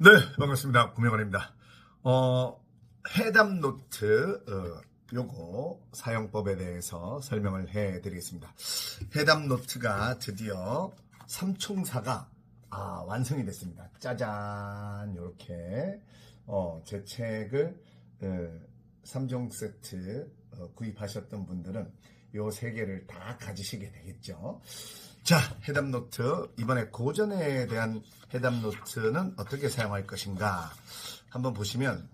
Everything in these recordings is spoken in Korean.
네, 반갑습니다. 구명원입니다. 어, 해담 노트, 어, 요거 사용법에 대해서 설명을 해 드리겠습니다. 해담 노트가 드디어 삼총사가 아, 완성이 됐습니다. 짜잔, 요렇게, 어, 제 책을, 어, 3종 세트 어, 구입하셨던 분들은 요 세 개를 다 가지시게 되겠죠. 자, 해담 노트. 이번에 고전에 대한 해담 노트는 어떻게 사용할 것인가. 한번 보시면,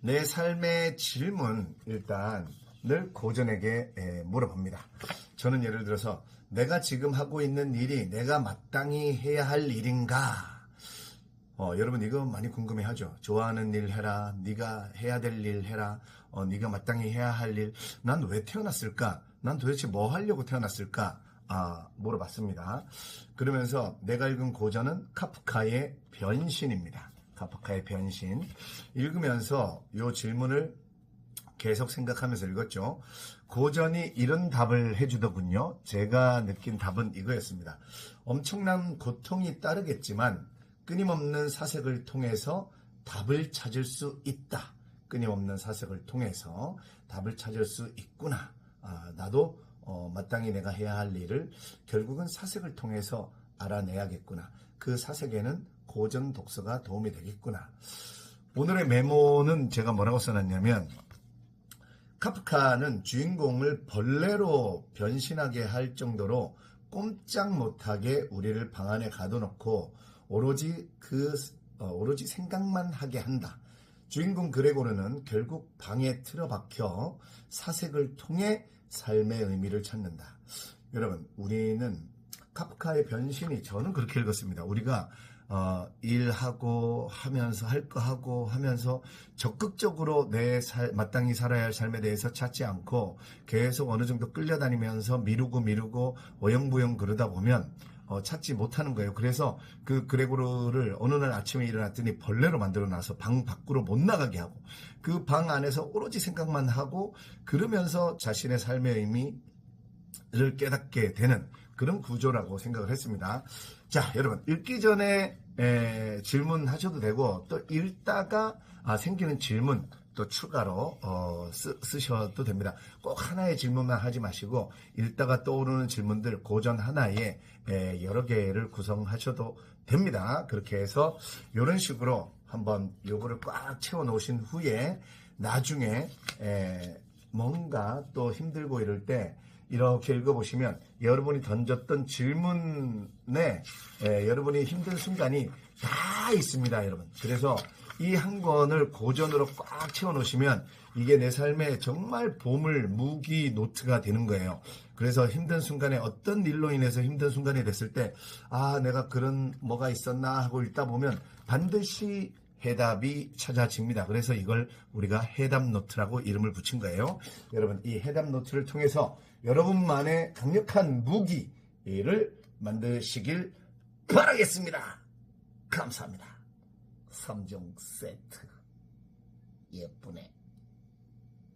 내 삶의 질문, 일단, 늘 고전에게 에, 물어봅니다. 저는 예를 들어서, 내가 지금 하고 있는 일이 내가 마땅히 해야 할 일인가? 어, 여러분 이거 많이 궁금해하죠. 좋아하는 일 해라. 네가 해야 될 일 해라. 어, 네가 마땅히 해야 할 일. 난 왜 태어났을까? 난 도대체 뭐 하려고 태어났을까? 아, 물어봤습니다. 그러면서 내가 읽은 고전은 카프카의 변신입니다. 카프카의 변신. 읽으면서 이 질문을 계속 생각하면서 읽었죠. 고전이 이런 답을 해주더군요. 제가 느낀 답은 이거였습니다. 엄청난 고통이 따르겠지만 끊임없는 사색을 통해서 답을 찾을 수 있다. 끊임없는 사색을 통해서 답을 찾을 수 있구나. 아, 나도 어, 마땅히 내가 해야 할 일을 결국은 사색을 통해서 알아내야겠구나. 그 사색에는 고전 독서가 도움이 되겠구나. 오늘의 메모는 제가 뭐라고 써놨냐면 카프카는 주인공을 벌레로 변신하게 할 정도로 꼼짝 못하게 우리를 방 안에 가둬놓고 오로지 그 어, 오로지 생각만 하게 한다. 주인공 그레고르는 결국 방에 틀어박혀 사색을 통해 삶의 의미를 찾는다. 여러분, 우리는 카프카의 변신이 저는 그렇게 읽었습니다. 우리가 어, 일하고 하면서 할 거 하고 하면서 적극적으로 내 살, 마땅히 살아야 할 삶에 대해서 찾지 않고 계속 어느 정도 끌려다니면서 미루고 미루고 어영부영 그러다 보면 어, 찾지 못하는 거예요. 그래서 그 그레고르를 어느 날 아침에 일어났더니 벌레로 만들어 놔서 방 밖으로 못 나가게 하고 그 방 안에서 오로지 생각만 하고 그러면서 자신의 삶의 의미를 깨닫게 되는 그런 구조라고 생각을 했습니다. 자, 여러분 읽기 전에 에, 질문하셔도 되고 또 읽다가 아, 생기는 질문 또 추가로 어, 쓰, 쓰셔도 됩니다. 꼭 하나의 질문만 하지 마시고 읽다가 떠오르는 질문들 고전 하나에 에, 여러 개를 구성하셔도 됩니다. 그렇게 해서 이런 식으로 한번 요거를 꽉 채워 놓으신 후에 나중에 에, 뭔가 또 힘들고 이럴 때 이렇게 읽어보시면 여러분이 던졌던 질문에 에, 여러분이 힘든 순간이 다 있습니다, 여러분. 그래서 이 한 권을 고전으로 꽉 채워 놓으시면 이게 내 삶에 정말 보물, 무기, 노트가 되는 거예요. 그래서 힘든 순간에 어떤 일로 인해서 힘든 순간이 됐을 때, 아, 내가 그런 뭐가 있었나 하고 읽다 보면 반드시 해답이 찾아집니다. 그래서 이걸 우리가 해답 노트라고 이름을 붙인 거예요. 여러분, 이 해답 노트를 통해서 여러분만의 강력한 무기를 만드시길 바라겠습니다. 감사합니다. 3종 세트. 예쁘네.